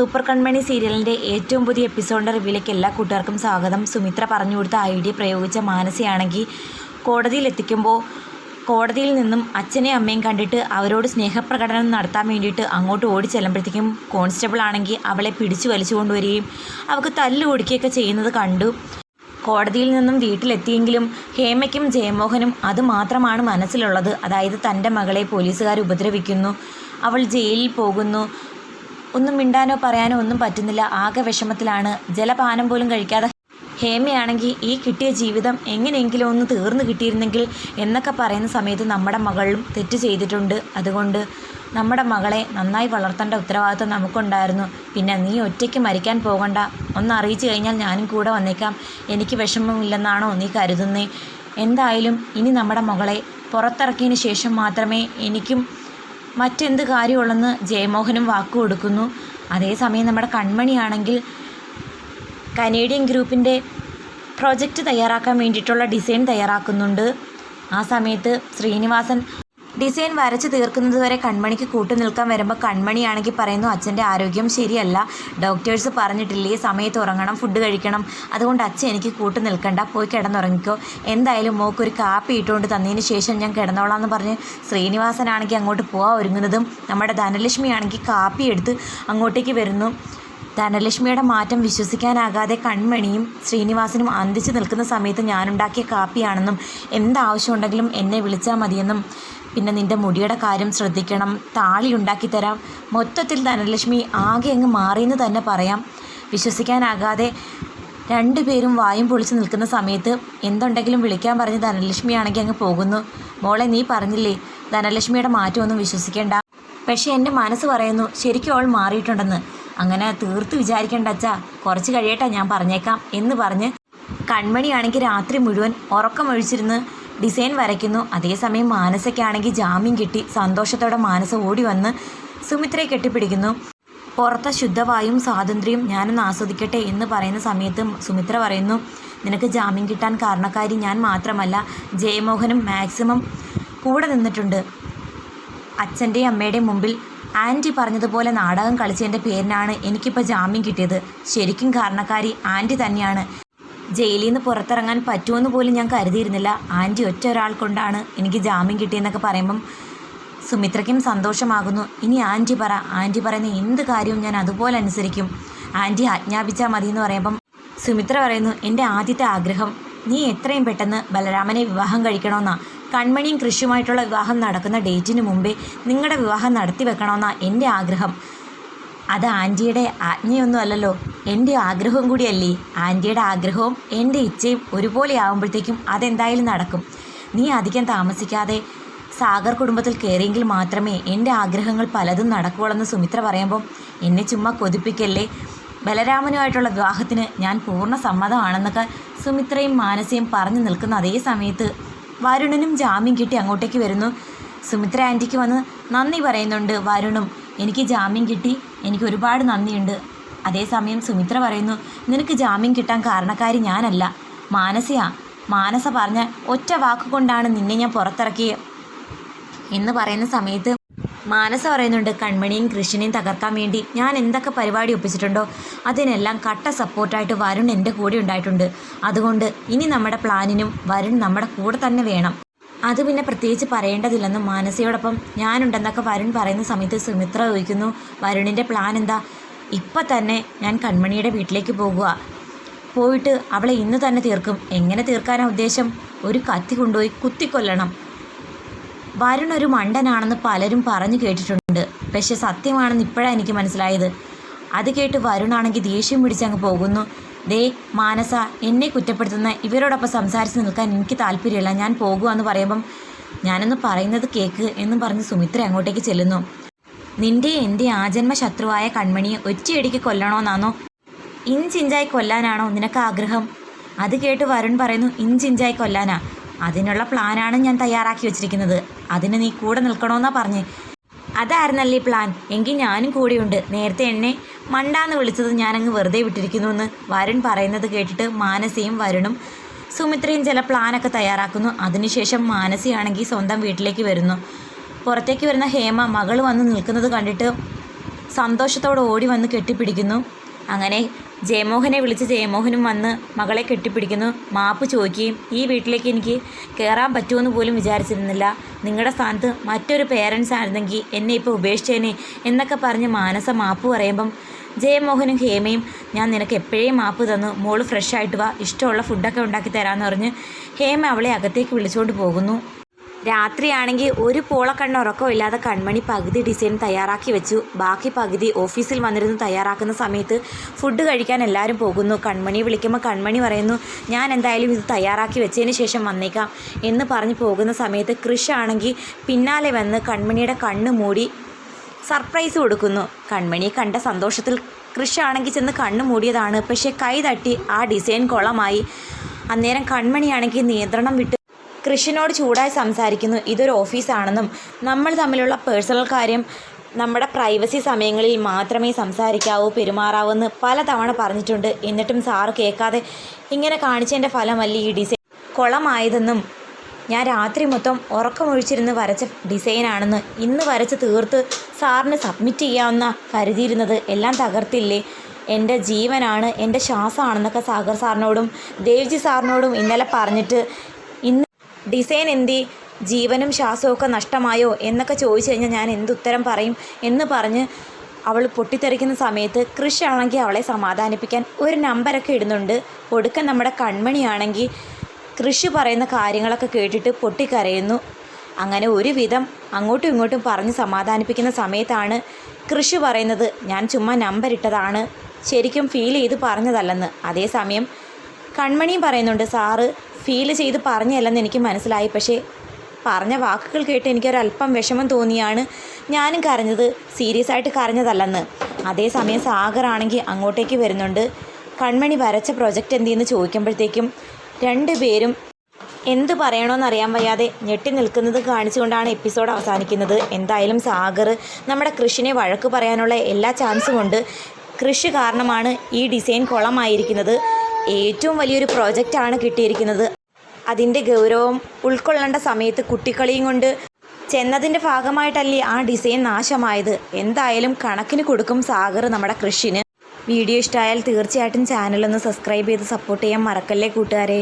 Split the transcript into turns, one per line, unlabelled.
Super കൺമണി സീരിയലിന്റെ ഏറ്റവും പുതിയ എപ്പിസോഡിന്റെ റിവ്യൂലേക്ക് എല്ലാ കൂട്ടുകാർക്കും സ്വാഗതം. സുമിത്ര പറഞ്ഞു കൊടുത്ത ഐഡിയ പ്രയോഗിച്ച മാനസയാണെങ്കിൽ കോടതിയിൽ എത്തിക്കുമ്പോൾ കോടതിയിൽ നിന്നും അച്ഛനെയും അമ്മയും കണ്ടിട്ട് അവരോട് സ്നേഹപ്രകടനം നടത്താൻ വേണ്ടിയിട്ട് അങ്ങോട്ട് ഓടി ചെല്ലുമ്പോഴത്തേക്കും കോൺസ്റ്റബിൾ ആണെങ്കിൽ അവളെ പിടിച്ചു വലിച്ചു കൊണ്ടുവരികയും അവൾക്ക് തല്ല് കൊടുക്കുകയൊക്കെ ചെയ്യുന്നത് കണ്ടു. കോടതിയിൽ നിന്നും വീട്ടിലെത്തിയെങ്കിലും ഹേമയ്ക്കും ജയമോഹനും അത് മാത്രമാണ് മനസ്സിലുള്ളത്. അതായത് തന്റെ മകളെ പോലീസുകാർ ഉപദ്രവിക്കുന്നു. അവൾ ജയിലിൽ പോകുന്നു. ഒന്നും മിണ്ടാനോ പറയാനോ ഒന്നും പറ്റുന്നില്ല. ആകെ വിഷമത്തിലാണ്. ജലപാനം പോലും കഴിക്കാതെ ഹേമയാണെങ്കിൽ ഈ കിട്ടിയ ജീവിതം എങ്ങനെയെങ്കിലും ഒന്ന് തീർന്നു കിട്ടിയിരുന്നെങ്കിൽ എന്നൊക്കെ പറയുന്ന സമയത്ത് നമ്മുടെ മകളും തെറ്റ് ചെയ്തിട്ടുണ്ട്. അതുകൊണ്ട് നമ്മുടെ മകളെ നന്നായി വളർത്തേണ്ട ഉത്തരവാദിത്വം നമുക്കുണ്ടായിരുന്നു. പിന്നെ നീ ഒറ്റയ്ക്ക് മരിക്കാൻ പോകണ്ട. ഒന്ന് അറിയിച്ചു കഴിഞ്ഞാൽ ഞാനും കൂടെ വന്നേക്കാം. എനിക്ക് വിഷമമില്ലെന്നാണോ നീ കരുതുന്നേ? എന്തായാലും ഇനി നമ്മുടെ മകളെ പുറത്തിറക്കിയതിന് ശേഷം മാത്രമേ എനിക്കും മറ്റെന്ത് കാര്യമുള്ളെന്ന് ജയമോഹനും വാക്കു കൊടുക്കുന്നു. അതേസമയം നമ്മുടെ കൺമണിയാണെങ്കിൽ കനേഡിയൻ ഗ്രൂപ്പിന്റെ പ്രോജക്റ്റ് തയ്യാറാക്കാൻ വേണ്ടിയിട്ടുള്ള ഡിസൈൻ തയ്യാറാക്കുന്നുണ്ട്. ആ സമയത്ത് ശ്രീനിവാസൻ ഡിസൈൻ വരച്ച് തീർക്കുന്നത് വരെ കൺമണിക്ക് കൂട്ടു നിൽക്കാൻ വരുമ്പോൾ കൺമണിയാണെങ്കിൽ പറയുന്നു അച്ഛന്റെ ആരോഗ്യം ശരിയല്ല. ഡോക്ടേഴ്സ് പറഞ്ഞിട്ടില്ലേ സമയത്ത് ഉറങ്ങണം ഫുഡ് കഴിക്കണം. അതുകൊണ്ട് അച്ഛൻ എനിക്ക് കൂട്ടു നിൽക്കണ്ട. പോയി കിടന്നുറങ്ങിക്കോ. എന്തായാലും മോക്കൊരു കാപ്പി ഇട്ടുകൊണ്ട് തന്നതിന് ശേഷം ഞാൻ കിടന്നോളാം എന്ന് പറഞ്ഞ് ശ്രീനിവാസനാണെങ്കിൽ അങ്ങോട്ട് പോകാൻ ഒരുങ്ങുന്നതും നമ്മുടെ ധനലക്ഷ്മി ആണെങ്കിൽ കാപ്പി എടുത്ത് അങ്ങോട്ടേക്ക് വരുന്നു. ധനലക്ഷ്മിയുടെ മാറ്റം വിശ്വസിക്കാനാകാതെ കൺമണിയും ശ്രീനിവാസനും അന്തിച്ചു നിൽക്കുന്ന സമയത്ത് ഞാനുണ്ടാക്കിയ കാപ്പിയാണെന്നും എന്താവശ്യമുണ്ടെങ്കിലും എന്നെ വിളിച്ചാൽ മതിയെന്നും. പിന്നെ നിന്റെ മുടിയുടെ കാര്യം ശ്രദ്ധിക്കണം. താളി ഉണ്ടാക്കി തരാം. മൊത്തത്തിൽ ധനലക്ഷ്മി ആകെ അങ്ങ് മാറിയെന്ന് തന്നെ പറയാം. വിശ്വസിക്കാനാകാതെ രണ്ടുപേരും വായും പൊളിച്ച് നിൽക്കുന്ന സമയത്ത് എന്തുണ്ടെങ്കിലും വിളിക്കാൻ പറഞ്ഞ് ധനലക്ഷ്മി ആണെങ്കിൽ അങ്ങ് പോകുന്നു. മോളെ നീ പറഞ്ഞില്ലേ ധനലക്ഷ്മിയുടെ മാറ്റമൊന്നും വിശ്വസിക്കേണ്ട. പക്ഷേ എന്റെ മനസ്സ് പറയുന്നു ശരിക്കും അവൾ മാറിയിട്ടുണ്ടെന്ന്. അങ്ങനെ തീർത്ത് വിചാരിക്കേണ്ട അച്ഛാ. കുറച്ച് കഴിയട്ടാ ഞാൻ പറഞ്ഞേക്കാം എന്ന് പറഞ്ഞ് കൺമണിയാണെങ്കിൽ രാത്രി മുഴുവൻ ഉറക്കമൊഴിച്ചിരുന്ന് ഡിസൈൻ വരയ്ക്കുന്നു. അതേസമയം മാനസയ്ക്കാണെങ്കിൽ ജാമ്യം കിട്ടി. സന്തോഷത്തോടെ മാനസ ഓടി വന്ന് സുമിത്രയെ കെട്ടിപ്പിടിക്കുന്നു. പുറത്തെ ശുദ്ധവായും സ്വാതന്ത്ര്യവും ഞാനൊന്ന് ആസ്വദിക്കട്ടെ എന്ന് പറയുന്ന സമയത്ത് സുമിത്ര പറയുന്നു നിനക്ക് ജാമ്യം കിട്ടാൻ കാരണക്കാരി ഞാൻ മാത്രമല്ല ജയമോഹനും മാക്സിമം കൂടെ നിന്നിട്ടുണ്ട്. അച്ഛന്റെയും അമ്മയുടെയും മുമ്പിൽ ആന്റി പറഞ്ഞതുപോലെ നാടകം കളിച്ചതിന്റെ പേരിനാണ് എനിക്കിപ്പോൾ ജാമ്യം കിട്ടിയത്. ശരിക്കും കാരണക്കാരി ആന്റി തന്നെയാണ്. ജയിലിൽ നിന്ന് പുറത്തിറങ്ങാൻ പറ്റുമെന്ന് പോലും ഞാൻ കരുതിയിരുന്നില്ല. ആന്റി ഒറ്റ ഒരാൾ കൊണ്ടാണ് എനിക്ക് ജാമ്യം കിട്ടിയെന്നൊക്കെ പറയുമ്പം സുമിത്രയ്ക്കും സന്തോഷമാകുന്നു. ഇനി ആന്റി പറ. ആന്റി പറയുന്ന എന്ത് കാര്യവും ഞാൻ അതുപോലെ അനുസരിക്കും. ആന്റി ആജ്ഞാപിച്ചാൽ മതി എന്ന് പറയുമ്പം സുമിത്ര പറയുന്നു എന്റെ ആദ്യത്തെ ആഗ്രഹം നീ എത്രയും പെട്ടെന്ന് ബലരാമനെ വിവാഹം കഴിക്കണമെന്നാ. കൺമണിയും കൃഷിയുമായിട്ടുള്ള വിവാഹം നടക്കുന്ന ഡേറ്റിന് മുമ്പേ നിങ്ങളുടെ വിവാഹം നടത്തി വെക്കണമെന്നാ എന്റെ ആഗ്രഹം. അത് ആന്റിയുടെ ആജ്ഞയൊന്നും അല്ലല്ലോ. എന്റെ ആഗ്രഹവും കൂടിയല്ലേ. ആന്റിയുടെ ആഗ്രഹവും എന്റെ ഇച്ഛയും ഒരുപോലെ ആകുമ്പോഴത്തേക്കും അതെന്തായാലും നടക്കും. നീ അധികം താമസിക്കാതെ സാഗർ കുടുംബത്തിൽ കയറിയെങ്കിൽ മാത്രമേ എന്റെ ആഗ്രഹങ്ങൾ പലതും നടക്കുകയുള്ളെന്ന് സുമിത്ര പറയുമ്പം എന്നെ ചുമ്മാ കൊതിപ്പിക്കല്ലേ? ബലരാമനുമായിട്ടുള്ള വിവാഹത്തിന് ഞാൻ പൂർണ സമ്മതമാണെന്നൊക്കെ സുമിത്രയും മാനസയും പറഞ്ഞു നിൽക്കുന്ന അതേ സമയത്ത് വരുണനും ജാമ്യം കിട്ടി അങ്ങോട്ടേക്ക് വരുന്നു. സുമിത്ര ആന്റിക്ക് വന്ന് നന്ദി പറയുന്നുണ്ട് വരുണും. എനിക്ക് ജാമ്യം കിട്ടി എനിക്ക് ഒരുപാട് നന്ദിയുണ്ട്. അതേസമയം സുമിത്ര പറയുന്നു നിനക്ക് ജാമ്യം കിട്ടാൻ കാരണക്കാരി ഞാനല്ല. മാനസയാ. മാനസ പറഞ്ഞ ഒറ്റ വാക്കുകൊണ്ടാണ് നിന്നെ ഞാൻ പുറത്തിറക്കിയത് എന്ന് പറയുന്ന സമയത്ത് മാനസ പറയുന്നുണ്ട് കൺമണിയും കൃഷ്ണനെയും തകർക്കാൻ വേണ്ടി ഞാൻ എന്തൊക്കെ പരിപാടി ഒപ്പിച്ചിട്ടുണ്ടോ? അതിനെല്ലാം കട്ട സപ്പോർട്ടായിട്ട് വരുൺ എന്റെ കൂടെ ഉണ്ടായിട്ടുണ്ട്. അതുകൊണ്ട് ഇനി നമ്മുടെ പ്ലാനിനും വരുൺ നമ്മുടെ കൂടെ തന്നെ വേണം. അത് പിന്നെ പ്രത്യേകിച്ച് പറയേണ്ടതില്ലെന്നും മാനസയോടൊപ്പം ഞാനുണ്ടെന്നൊക്കെ വരുൺ പറയുന്ന സമയത്ത് സുമിത്ര ചോദിക്കുന്നു വരുണിന്റെ പ്ലാൻ എന്താ? ഇപ്പം തന്നെ ഞാൻ കൺമണിയുടെ വീട്ടിലേക്ക് പോകുക. പോയിട്ട് അവളെ ഇന്ന് തന്നെ തീർക്കും. എങ്ങനെ തീർക്കാനാണ് ഉദ്ദേശം? ഒരു കത്തി കൊണ്ടുപോയി കുത്തിക്കൊല്ലണം. വരുൺ ഒരു മണ്ടനാണെന്ന് പലരും പറഞ്ഞു കേട്ടിട്ടുണ്ട്. പക്ഷെ സത്യമാണെന്ന് ഇപ്പോഴാണ് എനിക്ക് മനസ്സിലായത്. അത് കേട്ട് വരുണാണെങ്കിൽ ദേഷ്യം പിടിച്ചങ്ങ് പോകുന്നു. ദേ മാനസ എന്നെ കുറ്റപ്പെടുത്തുന്ന ഇവരോടൊപ്പം സംസാരിച്ച് നിൽക്കാൻ എനിക്ക് താല്പര്യമില്ല. ഞാൻ പോകുമെന്ന് പറയുമ്പം ഞാനൊന്ന് പറയുന്നത് കേക്ക് എന്നും പറഞ്ഞ് സുമിത്ര അങ്ങോട്ടേക്ക് ചെല്ലുന്നു. നിന്റെ എന്റെ ആജന്മ ശത്രുവായ കൺമണിയെ ഒറ്റയടിക്ക് കൊല്ലണമെന്നാണോ ഇഞ്ചിഞ്ചായി കൊല്ലാനാണോ നിനക്ക് ആഗ്രഹം? അത് കേട്ട് വരുൺ പറയുന്നു ഇഞ്ചിഞ്ചായി കൊല്ലാനാ. അതിനുള്ള പ്ലാനാണ് ഞാൻ തയ്യാറാക്കി വെച്ചിരിക്കുന്നത്. അതിന് നീ കൂടെ നിൽക്കണമെന്നാ പറഞ്ഞ്. അതായിരുന്നല്ലേ പ്ലാൻ? എങ്കിൽ ഞാനും കൂടെയുണ്ട്. നേരത്തെ എന്നെ മണ്ടാന്ന് വിളിച്ചത് ഞാനങ്ങ് വെറുതെ വിട്ടിരിക്കുന്നു എന്ന് വരുൺ പറയുന്നത് കേട്ടിട്ട് മാനസിയും വരുണും സുമിത്രയും ചില പ്ലാനൊക്കെ തയ്യാറാക്കുന്നു. അതിനുശേഷം മാനസിയാണെങ്കിൽ സ്വന്തം വീട്ടിലേക്ക് വരുന്നു. പുറത്തേക്ക് വരുന്ന ഹേമ മകൾ വന്ന് നിൽക്കുന്നത് കണ്ടിട്ട് സന്തോഷത്തോടെ ഓടി വന്ന് കെട്ടിപ്പിടിക്കുന്നു. അങ്ങനെ ജയമോഹനെ വിളിച്ച് ജയമോഹനും വന്ന് മകളെ കെട്ടിപ്പിടിക്കുന്നു. മാപ്പ് ചോദിക്കുകയും ഈ വീട്ടിലേക്ക് എനിക്ക് കയറാൻ പറ്റുമെന്ന് പോലും വിചാരിച്ചിരുന്നില്ല. നിങ്ങളുടെ സ്ഥാനത്ത് മറ്റൊരു പേരൻസ് ആയിരുന്നെങ്കിൽ എന്നെ ഇപ്പോൾ ഉപേക്ഷിച്ചേനെ എന്നൊക്കെ പറഞ്ഞ് മാനസ മാപ്പ് പറയുമ്പം ജയമോഹനും ഹേമയും ഞാൻ നിനക്ക് എപ്പോഴേ മാപ്പ് തന്നു. മോൾ ഫ്രഷ് ആയിട്ട് വാ. ഇഷ്ടമുള്ള ഫുഡൊക്കെ ഉണ്ടാക്കി തരാമെന്ന് പറഞ്ഞ് ഹേമ അവളെ അകത്തേക്ക് വിളിച്ചുകൊണ്ട് പോകുന്നു. രാത്രിയാണെങ്കിൽ ഒരു പോളക്കണ്ണ് ഉറക്കമില്ലാതെ കൺമണി പകുതി ഡിസൈൻ തയ്യാറാക്കി വെച്ചു. ബാക്കി പകുതി ഓഫീസിൽ വന്നിരുന്നു തയ്യാറാക്കുന്ന സമയത്ത് ഫുഡ് കഴിക്കാൻ എല്ലാവരും പോകുന്നു. കൺമണി വിളിക്കുമ്പോൾ കൺമണി പറയുന്നു ഞാൻ എന്തായാലും ഇത് തയ്യാറാക്കി വെച്ചതിന് ശേഷം വന്നേക്കാം. എന്ന് പറഞ്ഞ് പോകുന്ന സമയത്ത് കൃഷാണെങ്കിൽ പിന്നാലെ വന്ന് കൺമണിയുടെ കണ്ണ് മൂടി സർപ്രൈസ് കൊടുക്കുന്നു. കൺമണി കണ്ട സന്തോഷത്തിൽ കൃഷാണെങ്കിൽ ചെന്ന് കണ്ണ് മൂടിയതാണ്. പക്ഷേ കൈ തട്ടി ആ ഡിസൈൻ കുളമായി. അന്നേരം കൺമണിയാണെങ്കിൽ നിയന്ത്രണം വിട്ട് കൃഷിനോട് ചൂടായി സംസാരിക്കുന്നു. ഇതൊരു ഓഫീസാണെന്നും നമ്മൾ തമ്മിലുള്ള പേഴ്സണൽ കാര്യം നമ്മുടെ പ്രൈവസി സമയങ്ങളിൽ മാത്രമേ സംസാരിക്കാവൂ പെരുമാറാവൂ എന്ന് പലതവണ പറഞ്ഞിട്ടുണ്ട്. എന്നിട്ടും സാറ് കേൾക്കാതെ ഇങ്ങനെ കാണിച്ചതിന്റെ ഫലമല്ല ഈ ഡിസൈൻ. കുളമായതെന്നും ഞാൻ രാത്രി മൊത്തം ഉറക്കമൊഴിച്ചിരുന്ന് വരച്ച ഡിസൈനാണെന്ന് ഇന്ന് വരച്ച് തീർത്ത് സാറിന് സബ്മിറ്റ് ചെയ്യാമെന്ന കരുതിയിരുന്നത് എല്ലാം തകർത്തില്ലേ? എന്റെ ജീവനാണ് എന്റെ ശ്വാസമാണെന്നൊക്കെ സാഗർ സാറിനോടും ദേവ്ജി സാറിനോടും ഇന്നലെ പറഞ്ഞിട്ട് ഡിസൈൻ എന്തി? ജീവനും ശ്വാസമൊക്കെ നഷ്ടമായോ? എന്നൊക്കെ ചോദിച്ചു കഴിഞ്ഞാൽ ഞാൻ എന്തുത്തരം പറയും എന്ന് പറഞ്ഞ് അവൾ പൊട്ടിത്തെറിക്കുന്ന സമയത്ത് കൃഷി ആണെങ്കിൽ അവളെ സമാധാനിപ്പിക്കാൻ ഒരു നമ്പരൊക്കെ ഇടുന്നുണ്ട്. ഒടുക്കം നമ്മുടെ കൺമണിയാണെങ്കിൽ കൃഷി പറയുന്ന കാര്യങ്ങളൊക്കെ കേട്ടിട്ട് പൊട്ടിക്കരയുന്നു. അങ്ങനെ ഒരുവിധം അങ്ങോട്ടും ഇങ്ങോട്ടും പറഞ്ഞ് സമാധാനിപ്പിക്കുന്ന സമയത്താണ് കൃഷി പറയുന്നത് ഞാൻ ചുമ്മാ നമ്പർ ഇട്ടതാണ് ശരിക്കും ഫീൽ ചെയ്ത് പറഞ്ഞതല്ലെന്ന്. അതേസമയം കൺമണിയും പറയുന്നുണ്ട് സാറ് ഫീൽ ചെയ്ത് പറഞ്ഞതല്ലെന്ന് എനിക്ക് മനസ്സിലായി. പക്ഷേ പറഞ്ഞ വാക്കുകൾ കേട്ട് എനിക്കൊരല്പം വിഷമം തോന്നിയാണ് ഞാനും കരഞ്ഞത്. സീരിയസ് ആയിട്ട് കരഞ്ഞതല്ലെന്ന്. അതേസമയം സാഗറാണെങ്കിൽ അങ്ങോട്ടേക്ക് വരുന്നുണ്ട്. കൺമണി വരച്ച പ്രൊജക്റ്റ് എന്തെന്ന് ചോദിക്കുമ്പോഴത്തേക്കും രണ്ടുപേരും എന്ത് പറയണമെന്ന് അറിയാൻ വയ്യാതെ ഞെട്ടി നിൽക്കുന്നത് കാണിച്ചുകൊണ്ടാണ് എപ്പിസോഡ് അവസാനിക്കുന്നത്. എന്തായാലും സാഗർ നമ്മുടെ കൃഷിനെ വഴക്ക് പറയാനുള്ള എല്ലാ ചാൻസും ഉണ്ട്. കൃഷി കാരണമാണ് ഈ ഡിസൈൻ കുളമായിരിക്കുന്നത്. ഏറ്റവും വലിയൊരു പ്രോജക്റ്റാണ് കിട്ടിയിരിക്കുന്നത്. അതിന്റെ ഗൗരവം ഉൾക്കൊള്ളേണ്ട സമയത്ത് കുട്ടിക്കളിയും കൊണ്ട് ചെന്നതിന്റെ ഭാഗമായിട്ടല്ലേ ആ ഡിസൈൻ നാശമായത്. എന്തായാലും കണക്കിന് കൊടുക്കും സാഗർ നമ്മുടെ കൃഷിന്. വീഡിയോ ഇഷ്ടമായാൽ തീർച്ചയായിട്ടും ചാനലൊന്ന് സബ്സ്ക്രൈബ് ചെയ്ത് സപ്പോർട്ട് ചെയ്യാൻ മറക്കല്ലേ കൂട്ടുകാരെ.